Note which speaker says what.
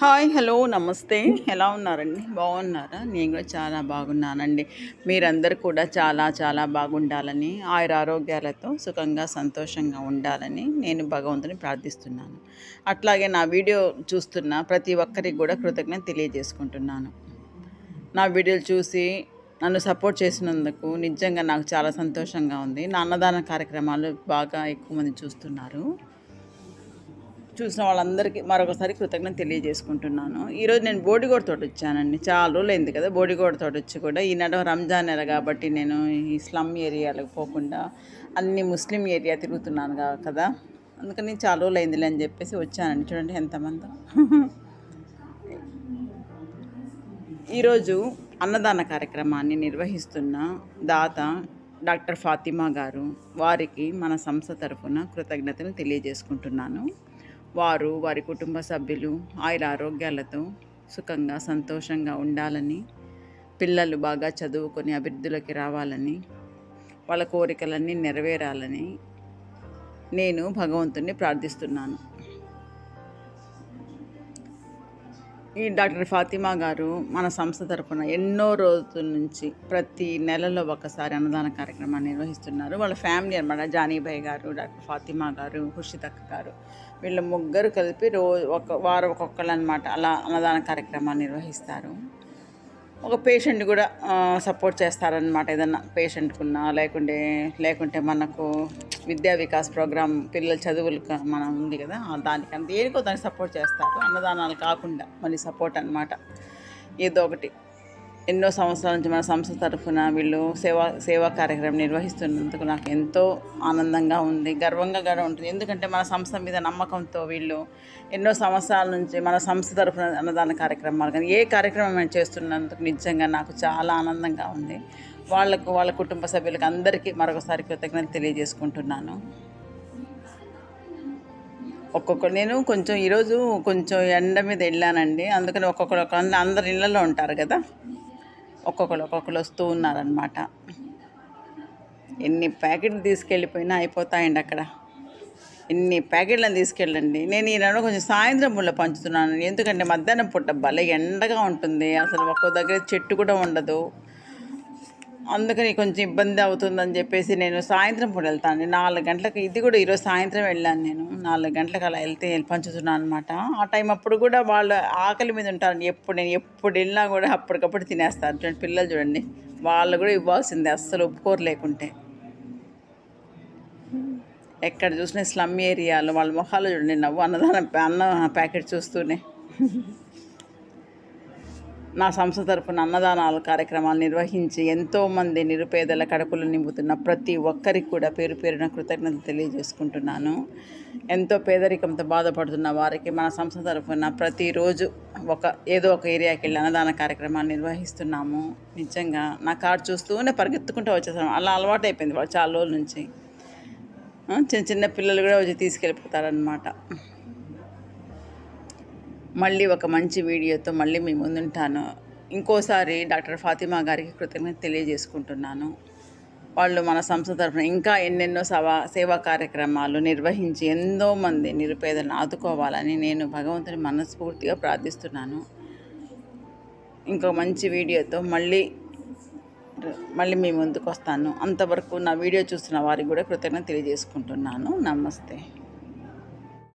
Speaker 1: Hi hello నమస్తే. ఎలా ఉన్నారండి? బాగున్నారా? నేను కూడా చాలా బాగున్నానండి. మీరందరూ కూడా చాలా చాలా బాగుండాలని ఆయుర ఆరోగ్యాలతో సుఖంగా సంతోషంగా ఉండాలని నేను భగవంతుని ప్రార్థిస్తున్నాను. అట్లాగే నా వీడియో చూస్తున్న ప్రతి ఒక్కరికి కూడా కృతజ్ఞత తెలియజేసుకుంటున్నాను. నా వీడియోలు చూసి నన్ను సపోర్ట్ చేసినందుకు నిజంగా నాకు చాలా సంతోషంగా ఉంది. నా అన్నదాన కార్యక్రమాలు బాగా ఎక్కువ మంది చూస్తున్నారు. చూసిన వాళ్ళందరికీ మరొకసారి కృతజ్ఞత తెలియజేసుకుంటున్నాను. ఈరోజు నేను బోడిగోడ తోట వచ్చానండి. చాలా రోజులు అయింది కదా బోడిగోడ తోట వచ్చి కూడా. ఈ నడవ రంజాన్ నెల కాబట్టి నేను ఈ స్లమ్ ఏరియాలకు పోకుండా అన్ని ముస్లిం ఏరియా తిరుగుతున్నాను కదా. అందుకని చాలా రోజులు అయిందిలే అని చెప్పేసి వచ్చానండి. చూడండి ఎంతమంది ఈరోజు అన్నదాన కార్యక్రమాన్ని నిర్వహిస్తున్న దాత డాక్టర్ ఫాతిమా గారు వారికి మన సంస్థ తరఫున కృతజ్ఞతలు తెలియజేసుకుంటున్నాను. వారు వారి కుటుంబ సభ్యులు ఆయుర ఆరోగ్యాలతో సుఖంగా సంతోషంగా ఉండాలని పిల్లలు బాగా చదువుకొని అభివృద్ధిలోకి రావాలని వాళ్ళ కోరికలన్నీ నెరవేరాలని నేను భగవంతుణ్ణి ప్రార్థిస్తున్నాను. ఈ డాక్టర్ ఫాతిమా గారు మన సంస్థ తరఫున ఎన్నో రోజుల నుంచి ప్రతి నెలలో ఒకసారి అన్నదాన కార్యక్రమాన్ని నిర్వహిస్తున్నారు. వాళ్ళ ఫ్యామిలీ అనమాట జానీబాయ్ గారు డాక్టర్ ఫాతిమా గారు హుషితక్క గారు. వీళ్ళ ముగ్గురు కలిపి రోజు ఒక వారం ఒక్కొక్కరు అనమాట అలా అన్నదాన కార్యక్రమాన్ని నిర్వహిస్తారు. ఒక పేషెంట్ కూడా సపోర్ట్ చేస్తారనమాట ఏదన్నా పేషెంట్కున్నా లేకుంటే లేకుంటే మనకు విద్యా వికాస్ ప్రోగ్రామ్ పిల్లల చదువులకు మనం ఉంది కదా దానికంత దానికన్నా దేనికో దానికి సపోర్ట్ చేస్తారు. అన్నదానాలు కాకుండా మళ్ళీ సపోర్ట్ అనమాట ఏదో ఒకటి. ఎన్నో సంవత్సరాల నుంచి మన సంస్థ తరఫున వీళ్ళు సేవా సేవా కార్యక్రమం నిర్వహిస్తున్నందుకు నాకు ఎంతో ఆనందంగా ఉంది గర్వంగా కూడా ఉంటుంది. ఎందుకంటే మన సంస్థ మీద నమ్మకంతో వీళ్ళు ఎన్నో సంవత్సరాల నుంచి మన సంస్థ తరఫున అన్నదాన కార్యక్రమాలు కానీ ఏ కార్యక్రమం చేస్తున్నందుకు నిజంగా నాకు చాలా ఆనందంగా ఉంది. వాళ్ళకు వాళ్ళ కుటుంబ సభ్యులకు అందరికీ మరొకసారి కృతజ్ఞత తెలియజేసుకుంటున్నాను. ఒక్కొక్క నేను కొంచెం ఈరోజు కొంచెం ఎండ మీద వెళ్ళానండి. అందుకని ఒక్కొక్కరు ఒక అందరు ఇళ్ళలో ఉంటారు కదా. ఒక్కొక్కరు ఒక్కొక్కరు వస్తూ ఉన్నారనమాట ఎన్ని ప్యాకెట్లు తీసుకెళ్ళిపోయినా అయిపోతాయండి అక్కడ. ఎన్ని ప్యాకెట్లను తీసుకెళ్ళండి. నేను ఈనాడు కొంచెం సాయంత్రం పూట పంచుతున్నాను. ఎందుకంటే మధ్యాహ్నం పూట భలే ఎండగా ఉంటుంది. అసలు ఒక్కో దగ్గర చెట్టు కూడా ఉండదు. అందుకని కొంచెం ఇబ్బంది అవుతుందని చెప్పేసి నేను సాయంత్రం పూట వెళ్తాను నాలుగు గంటలకు ఇది కూడా ఈరోజు సాయంత్రం వెళ్ళాను నేను. నాలుగు గంటలకు అలా వెళ్తే పంచుతున్నాను అనమాట ఆ టైం అప్పుడు కూడా వాళ్ళు ఆకలి మీద ఉంటారు ఎప్పుడు నేను ఎప్పుడు వెళ్ళినా కూడా అప్పటికప్పుడు తినేస్తారు. చూడండి పిల్లలు చూడండి వాళ్ళు కూడా ఇవ్వాల్సిందే అస్సలు ఒప్పుకోరు లేకుంటే ఎక్కడ చూసినా స్లమ్ ఏరియాలో వాళ్ళ మొహాలు చూడండి నవ్వు అన్నదానం అన్న ప్యాకెట్ చూస్తూనే. నా సంస్థ తరపున అన్నదానాల కార్యక్రమాలు నిర్వహించి ఎంతోమంది నిరుపేదల కడుపులు నింపుతున్న ప్రతి ఒక్కరికి కూడా పేరు పేరున కృతజ్ఞత తెలియజేసుకుంటున్నాను. ఎంతో పేదరికంతో బాధపడుతున్న వారికి మన సంస్థ తరఫున ప్రతిరోజు ఒక ఏదో ఒక ఏరియాకి వెళ్ళి అన్నదాన కార్యక్రమాలు నిర్వహిస్తున్నాము. నిజంగా నా కార్డు చూస్తూనే పరిగెత్తుకుంటూ వచ్చేసాము అలా అలవాటు అయిపోయింది వాళ్ళు చాలా రోజుల నుంచి. చిన్న చిన్న పిల్లలు కూడా వచ్చి తీసుకెళ్ళిపోతారనమాట మళ్ళీ ఒక మంచి వీడియోతో మళ్ళీ మీ ముందుంటాను. ఇంకోసారి డాక్టర్ ఫాతిమా గారికి కృతజ్ఞత తెలియజేసుకుంటున్నాను. వాళ్ళు మన సంస్థ తరఫున ఇంకా ఎన్నెన్నో సవా సేవా కార్యక్రమాలు నిర్వహించి ఎంతో మంది నిరుపేదలను ఆదుకోవాలని నేను భగవంతుని మనస్ఫూర్తిగా ప్రార్థిస్తున్నాను. ఇంకో మంచి వీడియోతో మళ్ళీ మళ్ళీ మీ ముందుకు వస్తాను అంతవరకు నా వీడియో చూస్తున్న వారికి కూడా కృతజ్ఞత తెలియజేసుకుంటున్నాను. నమస్తే.